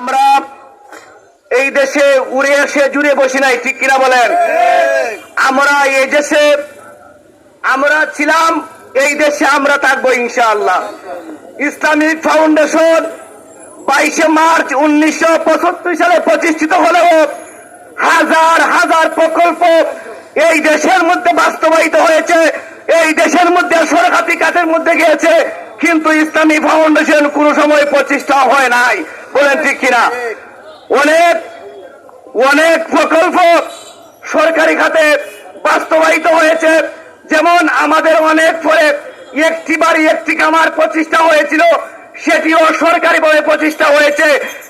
আমরা এই দেশে উড়ে এসে জুড়ে বসি নাই, ঠিক কিনা বলেন? আমরা এই দেশে, আমরা ছিলাম, এই দেশে আমরা থাকব ইনশাআল্লাহ। ইসলামিক ফাউন্ডেশন বাইশে মার্চ উনিশশো পঁচাত্তর সালে প্রতিষ্ঠিত হলেও হাজার হাজার প্রকল্প এই দেশের মধ্যে বাস্তবায়িত হয়েছে, এই দেশের মধ্যে সরকারি কাজের মধ্যে গিয়েছে। কিন্তু ইসলামী ফাউন্ডেশন কোন সময় প্রতিষ্ঠা হয় নাই। বলেন ঠিক কিনা? অনেক অনেক প্রকল্প সরকারি খাতে বাস্তবায়িত হয়েছে। যেমন আমাদের অনেক পরে একটি বাড়ি, একটি কামার প্রতিষ্ঠা হয়েছিল, সেটিও সরকারিভাবে প্রতিষ্ঠা হয়েছে।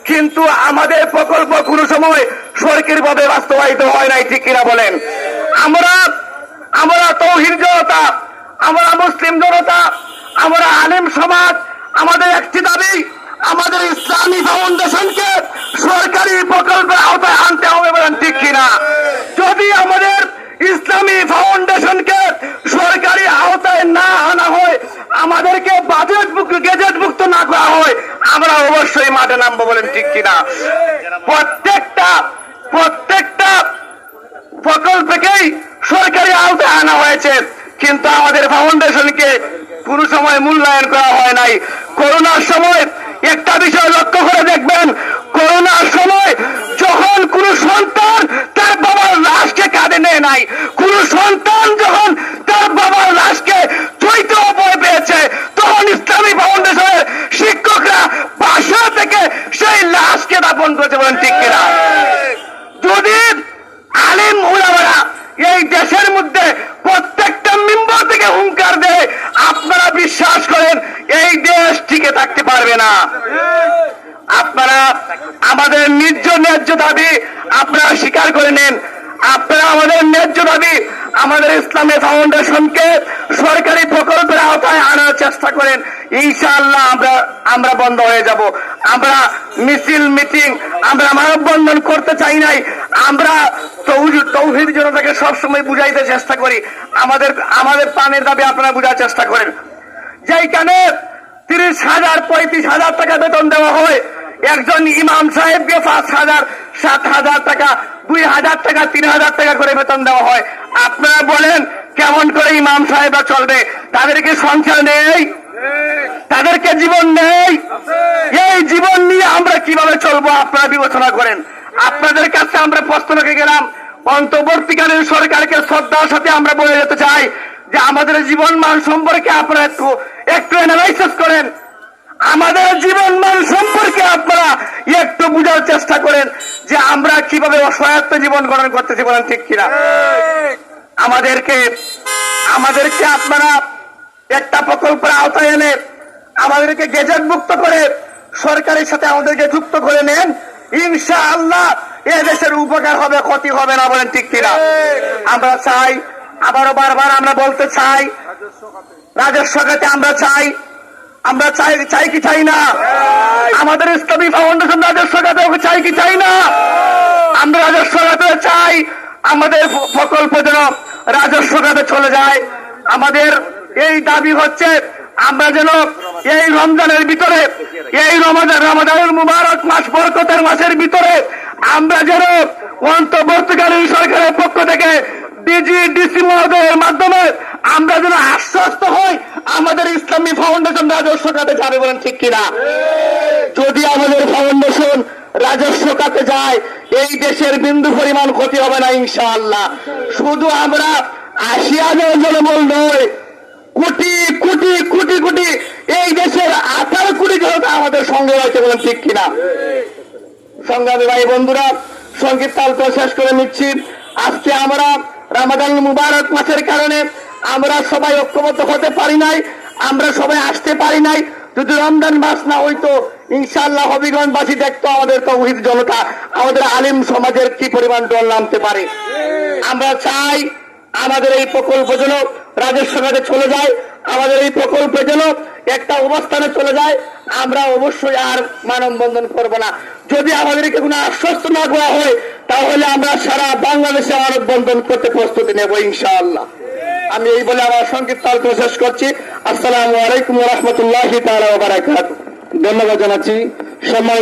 কিন্তু আমাদের প্রকল্প কোনো সময় সরকারিভাবে বাস্তবায়িত হয় নাই, ঠিক কিনা বলেন আমরা আমরা তৌহিদ জনতা আমরা মুসলিম জনতা আমরা আলিম সমাজ, আমাদের একটি দাবি, আমাদের ইসলামী ফাউন্ডেশনকে সরকারি প্রকল্পের আওতায় আনতে হবে বলেন ঠিক কিনা? যদি আমাদের ইসলামী ফাউন্ডেশনকে সরকারি আওতায় না আনা হয়, আমাদেরকে বাজেট গেজেট মুক্ত না করা হয়, আমরা অবশ্যই মাঠে নামবো বলেন ঠিক কিনা? প্রত্যেকটা প্রত্যেকটা প্রকল্পকেই সরকারি আওতায় আনা হয়েছে। কিন্তু আমাদের ফাউন্ডেশনকে কোনো সময় মূল্যায়ন করা হয় নাই। করোনার সময় একটা বিষয় লক্ষ্য করে দেখবেন, করোনার সময় যখন কোন সন্তান তার বাবার লাশকে কাঁধে নেয় নাই, কোন সন্তান যখন তার বাবার লাশকে চৈত বই পেয়েছে, তখন ইসলামী ফাউন্ডেশনের শিক্ষকরা বাসা থেকে সেই লাশকে দাপন করেছে বলেন ঠিক কিনা? যদি আলিম উলামারা এই দেশের মধ্যে প্রত্যেকটা মেম্বার থেকে হুঙ্কার দেয় আপনারা বিশ্বাস করেন এই দেশ টিকে থাকতে পারবে না আপনারা আমাদের ন্যায্য ন্যায্য দাবি আপনারা স্বীকার করে নেন। আপনারা আমাদের ন্যায্য দাবি আমাদের ইসলামী ফাউন্ডেশনকে সরকারি প্রকল্পের আওতায় আনার চেষ্টা করেন। ইনশাআল্লাহ আমরা আমরা বন্ধ হয়ে যাব। আমরা মিছিল, মিটিং, আমরা মানববন্ধন করতে চাই নাই। আমরা তৌহিদ জনতাকে সবসময় বুঝাইতে চেষ্টা করি। আমাদের আমাদের প্রাণের দাবি আপনারা বুঝার চেষ্টা করেন। যেইখানে তিরিশ হাজার, পঁয়ত্রিশ হাজার টাকা বেতন দেওয়া হয় একজন ইমাম সাহেবকে পাঁচ হাজার, সাত হাজার টাকা, দুই হাজার টাকা, তিন হাজার টাকা করে বেতন দেওয়া হয়। আপনারা বলেন, কেমন করে ইমাম সাহেবরা চলবে? তাদেরকে সংসার নেই? তাদেরকে জীবন নেই? এই জীবন নিয়ে আমরা কীভাবে চলবো, আপনারা বিবেচনা করেন। আপনাদের কাছে আমরা প্রশ্ন রেখে গেলাম। অন্তর্বর্তীকালীন সরকারকে শ্রদ্ধার সাথে আমরা বলে যেতে চাই যে, আমাদের জীবন মান সম্পর্কে আপনারা একটু একটু অ্যানালাইসিস করেন। আমাদের জীবন মান সম্পর্কে আপনারা একটু বুঝার চেষ্টা করেন যে আমরা কীভাবে অসহায়ত্ব জীবন গঠন করতেছি বলেন ঠিক কিনা? আমাদেরকে আমাদেরকে আপনারা একটা প্রকল্পের আওতায় এনে আমাদেরকে গেজেট মুক্ত করে সরকারের সাথে আমাদেরকে যুক্ত করে নেন ইনশা আল্লাহ এ দেশের উপকার হবে, ক্ষতি হবে না বলেন ঠিক কিনা? আমরা চাই, আবারও বারবার আমরা বলতে চাই রাজস্ব খাতে আমরা চাই আমরা চাই চাই কি চাই না? আমাদের ইসলামী ফাউন্ডেশন রাজস্ব খাতে চাই কি চাই না? আমরা রাজস্ব খাতে চাই, আমাদের প্রকল্প যেন রাজস্ব খাতে চলে যায়। আমাদের এই দাবি হচ্ছে, আমরা যেন এই রমজানের ভিতরে, এই রমজান রমাদানুল মুবারক মাস, বরকতের মাসের ভিতরে, আমরা যেন অন্তর্বর্তীকালীন সরকারের পক্ষ থেকে ডিজি, ডিসি মহোদয়ের মাধ্যমে আমরা যেন আশ্বস্ত হই ফাউন্ডেশন রাজস্ব খাতে যাবে বলেন ঠিক কিনা? যদি আমাদের ফাউন্ডেশন রাজস্ব যায়, এই দেশের বিন্দু পরিমাণ ক্ষতি হবে না ইনশাআল্লাহ। শুধু আমরা হাজার জনবল নয়, কোটি কোটি কোটি কোটি, এই দেশের আঠারো কোটি জনতা আমাদের সঙ্গে রয়েছে বলেন ঠিক কিনা? সংগ্রামী ভাই বন্ধুরা তাল তো শেষ করে নিচ্ছি। আজকে আমরা রামাদান মুবারক মাসের কারণে আমরা সবাই ঐক্যবদ্ধ হতে পারি নাই। আমরা সবাই আসতে পারি নাই। যদি রমজান মাস না হইতো, ইনশাআল্লাহ হবিগঞ্জবাসী দেখতো আমাদের তৌহিদ জনতা, আমাদের আলিম সমাজের কি পরিমাণ দল নামতে পারে। আমরা চাই আমাদের এই প্রকল্প যেন রাজস্ব খাতে চলে যায়, আমাদের এই প্রকল্প যেন একটা অবস্থানে চলে যায়, আমরা অবশ্যই আর মানববন্ধন করব না। যদি আমাদেরকে কোনো আশ্বস্ত না করা হয়, তাহলে আমরা সারা বাংলাদেশে মানববন্ধন করতে প্রস্তুতি নেব ইনশাআল্লাহ। আমি এই বলে আমার সংক্ষিপ্ত আলোচনা শেষ করছি। আসসালামু আলাইকুম রহমতুল্লাহ তালা ধন্যবাদ জানাচ্ছি। সম্মানিত